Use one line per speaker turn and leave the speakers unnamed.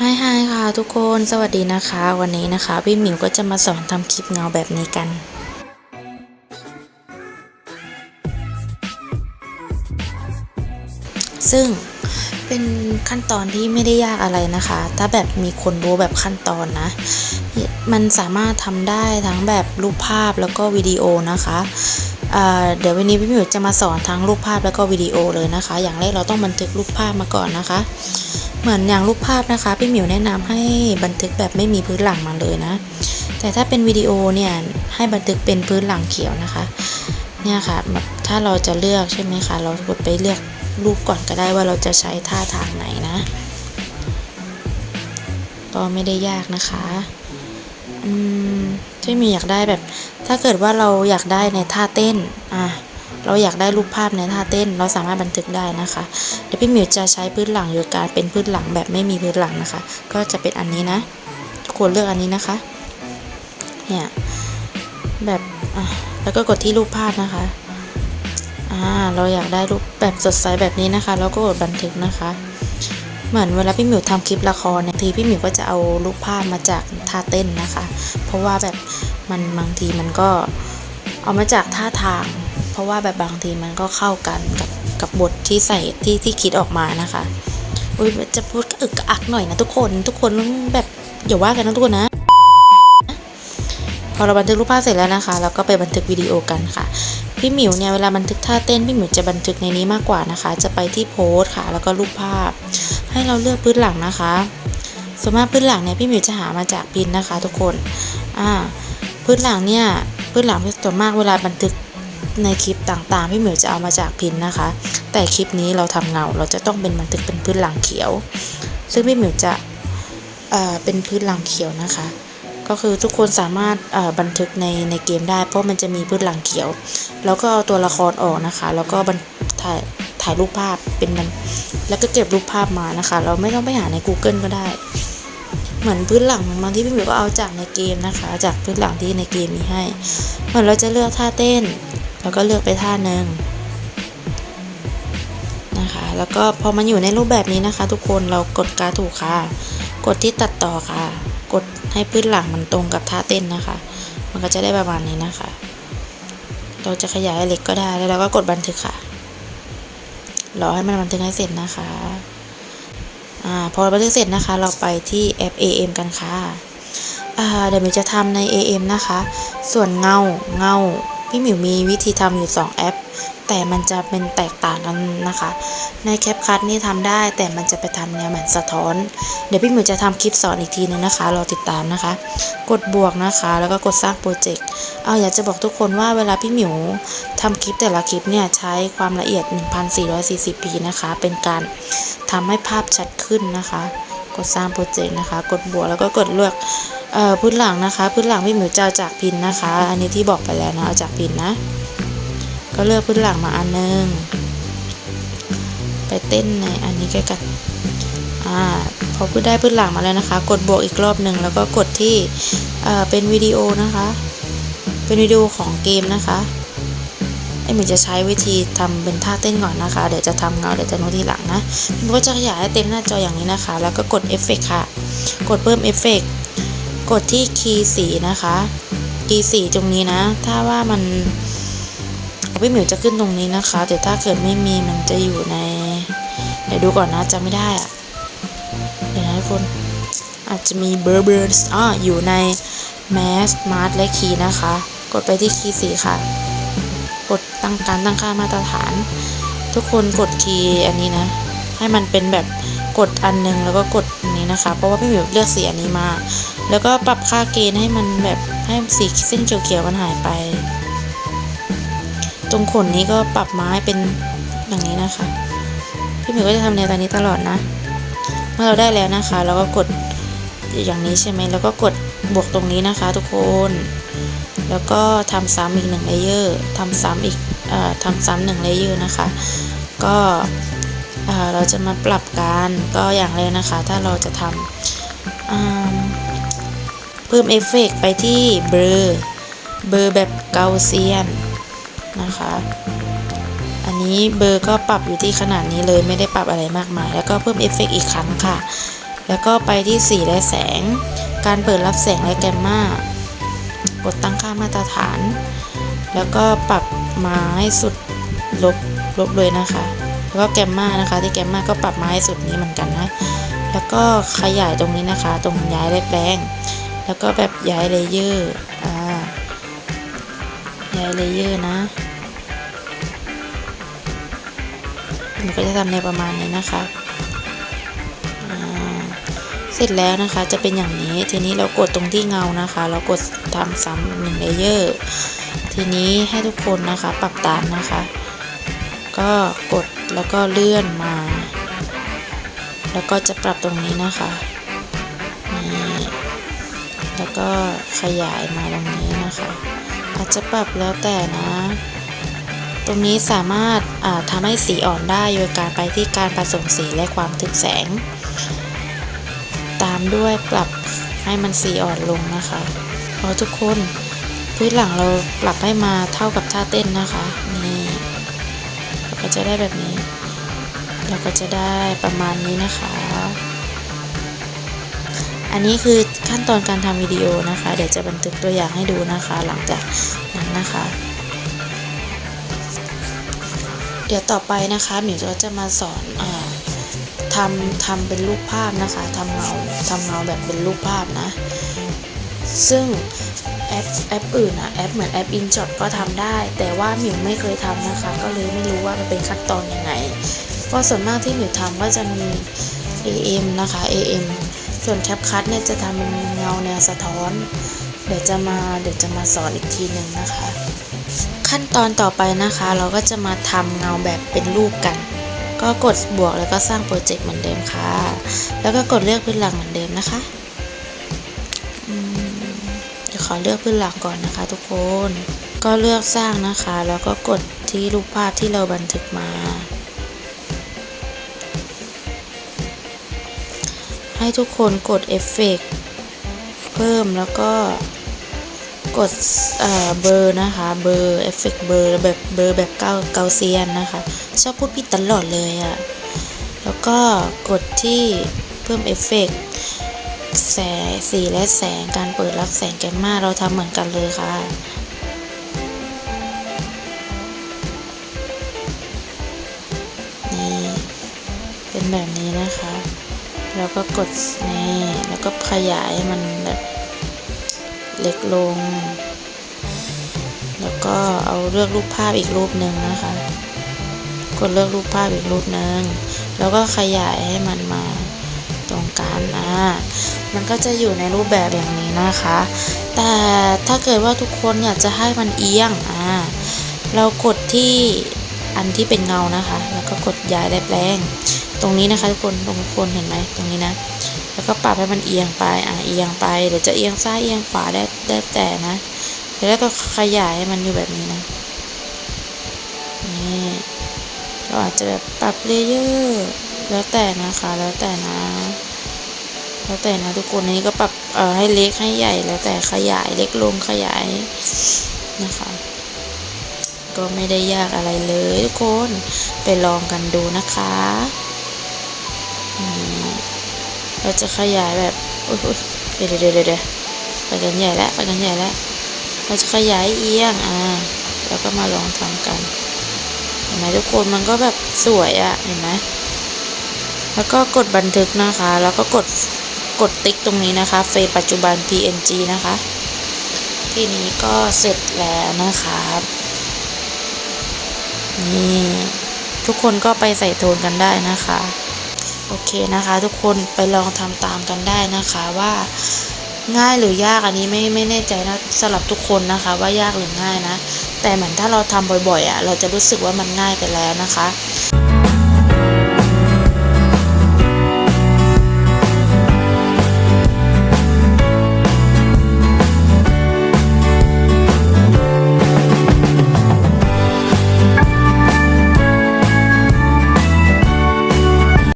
ฮายฮายค่ะทุกคนสวัสดีนะคะ วันนี้นะคะ พี่หมิวก็จะมาสอนทำคลิปเงาแบบนี้กัน ซึ่งเป็นขั้นตอนที่ไม่ได้ยากอะไรนะคะ ถ้าแบบมีคนรู้แบบขั้นตอนนะ มันสามารถทำได้ทั้งแบบรูปภาพแล้วก็วิดีโอนะคะเดี๋ยววันนี้พี่หมิวจะมาสอนทั้งรูปภาพแล้วก็วิดีโอเลยนะคะ อย่างแรกเราต้องบันทึกรูปภาพมาก่อนนะคะ เหมือนอย่างรูปภาพนะคะ พี่หมิวแนะนำให้บันทึกแบบไม่มีพื้นหลังมาเลยนะ แต่ถ้าเป็นวิดีโอเนี่ยให้บันทึกเป็นพื้นหลังเขียวนะคะ เนี่ยค่ะแบบถ้าเราจะเลือกใช่ไหมคะ เรากดไปเลือกรูปก่อนก็ได้ว่าเราจะใช้ท่าทางไหนนะ ก็ไม่ได้ยากนะคะอืมที่มีอยากได้แบบ ถ้าเกิดว่าเราอยากได้ในท่าเต้นอะ เราอยากได้รูปภาพในท่าเต้น เราสามารถบันทึกได้นะคะ เดี๋ยวพี่หมิวจะใช้พื้นหลังโดยการเป็นพื้นหลังแบบไม่มีพื้นหลังนะคะ ก็จะเป็นอันนี้นะทุกคนเลือกอันนี้นะคะ เนี่ย แบบอะแล้วก็กดที่รูปภาพนะคะอ่าเราอยากได้รูปแบบสดใสแบบนี้นะคะ แล้วก็กดบันทึกนะคะเหมือนเวลาพี่หมิวทำคลิปละครเนี่ยทีพี่หมิวก็จะเอารูปภาพมาจากท่าเต้นนะคะ เพราะว่าแบบมันบางทีมันก็เอามาจากท่าทาง เพราะว่าแบบบางทีมันก็เข้ากันกับกับบทที่ใส่ที่ที่คิดออกมานะคะอุ้ยจะพูดกระอึกกระอักหน่อยนะทุกคนทุกคนต้องแบบอย่าว่ากันนะทุกคนนะ พอเราบันทึกรูปภาพเสร็จแล้วนะคะ เราก็ไปบันทึกวิดีโอกันค่ะ พี่หมิวเนี่ยเวลาบันทึกท่าเต้นพี่หมิวจะบันทึกในนี้มากกว่านะคะ จะไปที่โพสค่ะ แล้วก็รูปภาพ ให้เราเลือกพื้นหลังนะคะส่วนมากพื้นหลังเนี่ยพี่หมิวจะหามาจากพินนะคะ ทุกคนอ่าพื้นหลังเนี่ยพื้นหลังส่วนมากเวลาบันทึก ในคลิปต่างๆพี่เหมิวจะเอามาจากพินนะคะ แต่คลิปนี้เราทำเงาเราจะต้องเป็นบันทึกเป็นพื้นหลังเขียว ซึ่งพี่เหมิวจะเเป็นพื้นหลังเขียวนะคะ ก็คือทุกคนสามารถบันทึกในในเกมได้ เพราะมันจะมีพื้นหลังเขียว แล้วก็เอาตัวละครออกนะคะ แล้วก็ถ่ายถ่ายรูปภาพเป็นมันแล้วก็เก็บรูปภาพมานะคะ เราไม่ต้องไปหาใน Google ก็ได้ เหมือนพื้นหลังบางที่พี่หมิวก็เอาจากในเกมนะคะ จากพื้นหลังที่ในเกมมีให้ เหมือนเราจะเลือกท่าเต้น แล้วก็เลือกไปท่าหนึ่งนะคะ แล้วก็พอมันอยู่ในรูปแบบนี้นะคะ ทุกคนเรากดการถูกค่ะ กดที่ตัดต่อค่ะ กดให้พื้นหลังมันตรงกับท่าเต้นนะคะ มันก็จะได้ประมาณนี้นะคะ เราจะขยายเล็กก็ได้แล้วเราก็กดบันทึกค่ะรอให้มันบันทึกให้เสร็จนะคะอ่าพอบันทึกเสร็จนะคะ เราไปที่แอป AM กันค่ะอ่าเดี๋ยวมิวจะทำใน AM นะคะ ส่วนเงาเงา พี่หมิวมีวิธีทำอยู่ 2 แอป แต่มันจะเป็นแตกต่างกันนะคะ ในแคปคัทนี่ทำได้แต่มันจะไปทำแนวเหมือนสะท้อน เดี๋ยวพี่หมิวจะทำคลิปสอนอีกทีนึงนะคะ รอติดตามนะคะ กดบวกนะคะ แล้วก็กดสร้างโปรเจกต์เอาอยากจะบอกทุกคนว่าเวลาพี่หมิวทำคลิปแต่ละคลิปเนี่ยใช้ความละเอียด 1440p นะคะ เป็นการทำให้ภาพชัดขึ้นนะคะ กดสร้างโปรเจกต์นะคะ กดบวกแล้วก็กดเลือกออพื้นหลังนะคะ พื้นหลังพี่หมิวจะเอาจากพินนะคะ อันนี้ที่บอกไปแล้วนะเอาจากพินนะ ก็เลือกพื้นหลังมาอันนึงไปเต้นในอันนี้ใกล้กันอ่าพอพูดได้พื้นหลังมาแล้วนะคะ กดบวกอีกรอบหนึ่งแล้วก็กดที่เเป็นวิดีโอนะคะ เป็นวิดีโอของเกมนะคะ ไอหมิวจะใช้วิธีทำเป็นท่าเต้นก่อนนะคะ เดี๋ยวจะทำเงาเดี๋ยวจะโน้ตทีหลังนะมันก็จะขยายให้เต็มหน้าจออย่างนี้นะคะ แล้วก็กดเอฟเฟกค่ะ กดเพิ่มเอฟเฟกกดที่คีย์สีนะคะ คีย์สีตรงนี้นะ ถ้าว่ามันพี่หมิวจะขึ้นตรงนี้นะคะ แต่ถ้าเกิดไม่มีมันจะอยู่ในเดี๋ยวดูก่อนนะจำไม่ได้อะเดี๋ยวนะทุกคนอาจจะมีเบอร์เบอร์อ่าอยู่ใน Mass Smart และคีย์นะคะ กดไปที่คีย์สีค่ะ กดตั้งการตั้งค่ามาตรฐาน ทุกคนกดคีย์อันนี้นะ ให้มันเป็นแบบกดอันหนึงแล้วก็กดอันนี้นะคะ เพราะว่าพี่หมิวเลือกสีอันนี้มา แล้วก็ปรับค่าเกณฑ์ให้มันแบบให้สีเส้นเขียวๆมันหายไป ตรงขนนี้ก็ปรับมาให้เป็นอย่างนี้นะคะ พี่หมิวก็จะทำในตอนนี้ตลอดนะ เมื่อเราได้แล้วนะคะ เราก็กดอย่างนี้ใช่ไหมแล้วก็กด บวกตรงนี้นะคะทุกคน แล้วก็ทำซ้ำอีกหนึ่งเลเยอร์ทำซ้ำอีกอทำซ้ำหนึ่งเลเยอร์นะคะ ก็เอ่อเราจะมาปรับการก็อย่างแรกนะคะ ถ้าเราจะทำเพิ่มเอฟเฟกต์ไปที่เบลอเบลอแบบเกาเซียนนะคะ อันนี้เบอร์ก็ปรับอยู่ที่ขนาดนี้เลยไม่ได้ปรับอะไรมากมาย แล้วก็เพิ่มเอฟเฟกต์อีกครั้งค่ะ แล้วก็ไปที่สีและแสง การเปิดรับแสงและแกมมากดตั้งค่ามาตรฐาน แล้วก็ปรับมาให้สุดลบลบเลยนะคะ แล้วก็แกมมานะคะ ที่แกมมาก็ปรับมาให้สุดนี้เหมือนกันนะ แล้วก็ขยายตรงนี้นะคะ ตรงย้ายแปลง แล้วก็แบบย้ายเลเยอร์อ่าย้ายเลเยอร์นะมันก็จะทำในประมาณนี้นะคะ เสร็จแล้วนะคะจะเป็นอย่างนี้ ทีนี้เรากดตรงที่เงานะคะ เรากดทำซ้ำหนึ่งเลเยอร์ทีนี้ให้ทุกคนนะคะปรับตามนะคะ ก็กดแล้วก็เลื่อนมา แล้วก็จะปรับตรงนี้นะคะนี่แล้วก็ขยายมาตรงนี้นะคะ อาจจะปรับแล้วแต่นะ ตรงนี้สามารถอ่าทำให้สีอ่อนได้โดยการไปที่การผสมสีและความถึกแสงามด้วยปรับให้มันสีอ่อนลงนะคะพอทุกคนพื้นหลังเราปรับให้มาเท่ากับท่าเต้นนะคะนี่เราก็จะได้แบบนี้ เราก็จะได้ประมาณนี้นะคะ อันนี้คือขั้นตอนการทำวิดีโอนะคะ เดี๋ยวจะบันทึกตัวอย่างให้ดูนะคะ หลังจากนั้นนะคะ เดี๋ยวต่อไปนะคะหมิวจะมาสอนอา ทำทำเป็นรูปภาพนะคะทำเงาทำเงาแบบเป็นรูปภาพนะ ซึ่งแอปแอปอื่นอะแอปเหมือนแอป InShot ก็ทำได้ แต่ว่าหมิวไม่เคยทำนะคะ ก็เลยไม่รู้ว่ามันเป็นขั้นตอนยังไงเพราะส่วนมากที่หมิวทำก็จะมี AM นะคะ AM ส่วน CapCut เนี่ยจะทำเป็นเงาแนวสะท้อน เดี๋ยวจะมาเดี๋ยวจะมาสอนอีกทีหนึ่งนะคะ ขั้นตอนต่อไปนะคะ เราก็จะมาทำเงาแบบเป็นรูปกัน ก็กดบวกแล้วก็สร้างโปรเจกต์เหมือนเดิมค่ะ แล้วก็กดเลือกพื้นหลังเหมือนเดิมนะคะเดี๋ยวขอเลือกพื้นหลังก่อนนะคะ ทุกคน ก็เลือกสร้างนะคะ แล้วก็กดที่รูปภาพที่เราบันทึกมา ให้ทุกคนกดเอฟเฟกต์เพิ่มแล้วก็กดเบอร์นะคะ เบอร์เอฟเฟกต์เบอร์แบบเบอร์แบบเก้าเกาเซียนนะคะ ชอบพูดผิดตลอดเลยอะ่ะแล้วก็กดที่เพิ่มเอฟเฟกต์แสงสีและแสงการเปิดรับแสงแกมมาเราทำเหมือนกันเลยค่ะนี่เป็นแบบนี้นะคะ แล้วก็กดนี่แล้วก็ขยายมันแบบเล็กลง แล้วก็เอาเลือกรูปภาพอีกรูปหนึ่งนะคะ กดเลือกรูปภาพอีกรูปหนึ่งแล้วก็ขยายให้มันมาตรงกลางอ่ามันก็จะอยู่ในรูปแบบอย่างนี้นะคะ แต่ถ้าเกิดว่าทุกคนอยากจะให้มันเอียงอ่าเรากดที่อันที่เป็นเงานะคะ แล้วก็กดย้ายได้แปลง ตรงนี้นะคะทุกคนตรงทุกคนเห็นไหมตรงนี้นะ แล้วก็ปรับให้มันเอียงไปอะเอียงไปเดี๋ยวจะเอียงซ้ายเอียงขวาได้ได้แต่นะแล้วก็ขยายให้มันอยู่แบบนี้นะนี่ เราอาจจะแบบปรับเลเยอร์แล้วแต่นะคะ แล้วแต่นะ แล้วแต่นะทุกคนนนี้ก็ปรับเอ่อให้เล็กให้ใหญ่ แล้วแต่ขยายเล็กลงขยายนะคะ ก็ไม่ได้ยากอะไรเลยทุกคนไปลองกันดูนะคะเราจะขยายแบบอุ๊ยอุ๊ยเดี๋ยวเดี๋ยวเดี๋ยวเดะไปกันใหญ่แล้วไปกันใหญ่แล้วเราจะขยายเอียงอ่าแล้วก็มาลองทำกัน ไหมทุกคนมันก็แบบสวยอะเห็นไหมแล้วก็กดบันทึกนะคะ แล้วก็กดกดติ๊กตรงนี้นะคะ เฟรมปัจจุบัน PNG นะคะ ทีนี้ก็เสร็จแล้วนะครับนี่ทุกคนก็ไปใส่โทนกันได้นะคะ โอเคนะคะ ทุกคนไปลองทำตามกันได้นะคะว่าง่ายหรือยากอันนี้ไม่ไม่แน่ใจนะสำหรับทุกคนนะคะ ว่ายากหรือง่ายนะ แต่เหมือนถ้าเราทำบ่อยๆอะเราจะรู้สึกว่ามันง่ายไปแล้วนะคะ